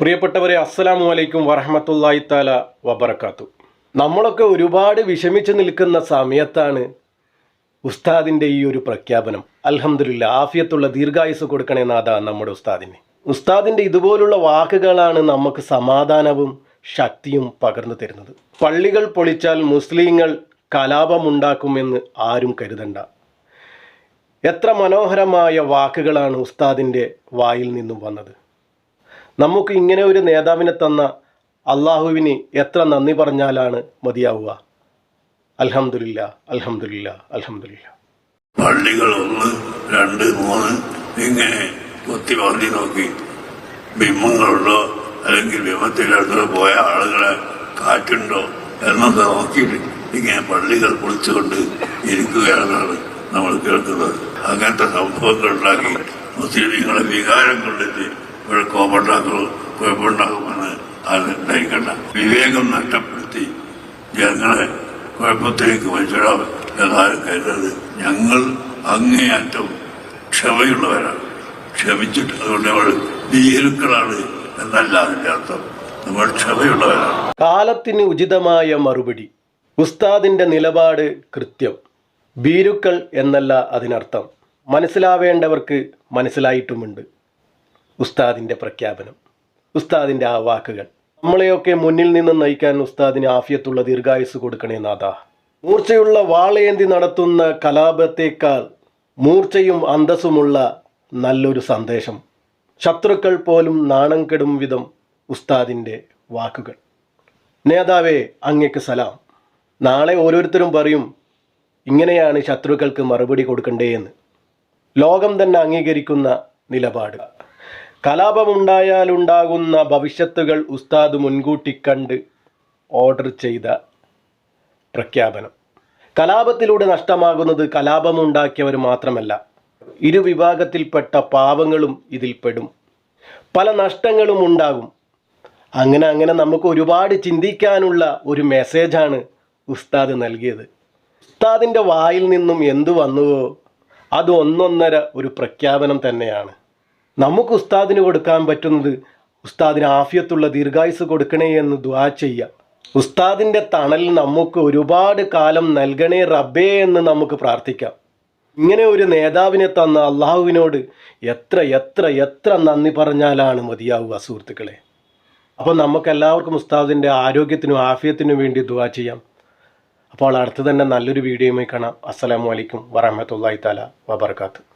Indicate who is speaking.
Speaker 1: പ്രിയപ്പെട്ടവരെ അസ്സലാമു അലൈക്കും വറഹമത്തല്ലായി താല വബർക്കാത്തു നമ്മളൊക്കെ ഒരുപാട് വിഷമിച്ചു നിൽക്കുന്ന സമയത്താണ് ഉസ്താദിന്റെ ഈ ഒരു പ്രഖ്യാപനം. അലഹമില്ല ആഫിയത്തുള്ള ദീർഘായുസ് കൊടുക്കണേ നാഥ നമ്മുടെ ഉസ്താദിനെ. ഉസ്താദിന്റെ ഇതുപോലുള്ള വാക്കുകളാണ് നമുക്ക് സമാധാനവും ശക്തിയും പകർന്നു തരുന്നത്. പള്ളികൾ പൊളിച്ചാൽ മുസ്ലിങ്ങൾ കലാപമുണ്ടാക്കുമെന്ന് ആരും കരുതണ്ട. എത്ര മനോഹരമായ വാക്കുകളാണ് ഉസ്താദിന്റെ വായിൽ നിന്നും വന്നത്. നമുക്ക് ഇങ്ങനെ ഒരു നേതാവിനെ തന്ന അള്ളാഹുവിന് എത്ര നന്ദി പറഞ്ഞാലാണ് മതിയാവുക? അലഹമില്ല അലഹമില്ല അലഹമില്ല
Speaker 2: പള്ളികൾ ഒന്ന് രണ്ട് മൂന്ന് ഇങ്ങനെ കുത്തി പന്തി നോക്കി. ബിംബങ്ങളുണ്ടോ? അല്ലെങ്കിൽ ബിംബത്തിലടുത്ത് പോയ ആളുകളെ കാറ്റുണ്ടോ? എന്നൊക്കെ നോക്കിയിട്ട് ഇങ്ങനെ പള്ളികൾ പൊളിച്ചുകൊണ്ട് ഇരിക്കുകയാണെന്നാണ് നമ്മൾ കേൾക്കുന്നത്. അങ്ങനത്തെ സംഭവങ്ങൾ ഉണ്ടാക്കി മുസ്ലിങ്ങളെ വികാരം കൊണ്ടിട്ട് ഇവിടെ കോപ്പുണ്ടാക്കുന്നു കുഴപ്പമുണ്ടാകുമെന്ന് അത് ഉണ്ടായിക്കണ്ട വിവേകം നഷ്ടപ്പെടുത്തി ജനങ്ങളെ കുഴപ്പത്തിലേക്ക് വലിച്ചിടാം എന്നാലും കരുതരുത് ഞങ്ങൾ അങ്ങേയറ്റം ക്ഷമയുള്ളവരാണ്. ക്ഷമിച്ചിട്ട് അതുകൊണ്ട് നമ്മൾ ഭീരുക്കളാണ് എന്നല്ല അതിന്റെ അർത്ഥം. നമ്മൾ ക്ഷമയുള്ളവരാണ്.
Speaker 1: കാലത്തിന് ഉചിതമായ മറുപടി. ഉസ്താദിന്റെ നിലപാട് കൃത്യം. ഭീരുക്കൾ എന്നല്ല അതിനർത്ഥം. മനസ്സിലാവേണ്ടവർക്ക് മനസ്സിലായിട്ടുമുണ്ട്. ഉസ്താദിന്റെ പ്രഖ്യാപനം ഉസ്താദിന്റെ ആ വാക്കുകൾ. നമ്മളെയൊക്കെ മുന്നിൽ നിന്ന് നയിക്കാൻ ഉസ്താദിന് ആഫിയത്തുള്ള ദീർഘായുസ് കൊടുക്കണേ നാഥ. മൂർച്ചയുള്ള വാളയേന്തി നടത്തുന്ന കലാപത്തേക്കാൾ മൂർച്ചയും അന്തസ്സുമുള്ള നല്ലൊരു സന്ദേശം. ശത്രുക്കൾ പോലും നാണം കെടും വിധം ഉസ്താദിന്റെ വാക്കുകൾ. നേതാവേ അങ്ങേക്ക് സലാം. നാളെ ഓരോരുത്തരും പറയും ഇങ്ങനെയാണ് ശത്രുക്കൾക്ക് മറുപടി കൊടുക്കണ്ടേ എന്ന് ലോകം തന്നെ അംഗീകരിക്കുന്ന നിലപാട്. കലാപമുണ്ടായാലുണ്ടാകുന്ന ഭവിഷ്യത്തുകൾ ഉസ്താദ് മുൻകൂട്ടി കണ്ട് ഓർഡർ ചെയ്ത പ്രഖ്യാപനം. കലാപത്തിലൂടെ നഷ്ടമാകുന്നത് കലാപമുണ്ടാക്കിയവർ മാത്രമല്ല ഇരുവിഭാഗത്തിൽപ്പെട്ട പാവങ്ങളും ഇതിൽ പെടും. പല നഷ്ടങ്ങളും ഉണ്ടാകും. അങ്ങനെ അങ്ങനെ നമുക്ക് ഒരുപാട് ചിന്തിക്കാനുള്ള ഒരു മെസ്സേജാണ് ഉസ്താദ് നൽകിയത്. ഉസ്താദിന്റെ വായിൽ നിന്നും എന്തു വന്നുവോ അത് ഒന്നൊന്നര ഒരു പ്രഖ്യാപനം തന്നെയാണ്. നമുക്ക് ഉസ്താദിന് കൊടുക്കാൻ പറ്റുന്നത് ഉസ്താദിന് ആഫിയത്തുള്ള ദീർഘായുസ് കൊടുക്കണേ എന്ന് ദ്വാ ചെയ്യാം. ഉസ്താദിന്റെ തണൽ നമുക്ക് ഒരുപാട് കാലം നൽകണേ റബ്ബേ എന്ന് നമുക്ക് പ്രാർത്ഥിക്കാം. ഇങ്ങനെ ഒരു നേതാവിനെ തന്ന അള്ളാഹുവിനോട് എത്ര എത്ര എത്ര നന്ദി പറഞ്ഞാലാണ് മതിയാവുക സുഹൃത്തുക്കളെ. അപ്പോൾ നമുക്ക് എല്ലാവർക്കും ഉസ്താദിന്റെ ആരോഗ്യത്തിനും ആഫിയത്തിനും വേണ്ടി ദുവാ ചെയ്യാം. അപ്പോൾ അടുത്ത് തന്നെ നല്ലൊരു വീഡിയോയുമായി കാണാം. അസ്സലാമു അലൈക്കും വറഹമത്തല്ലാഹി താല വബർക്കാത്ത്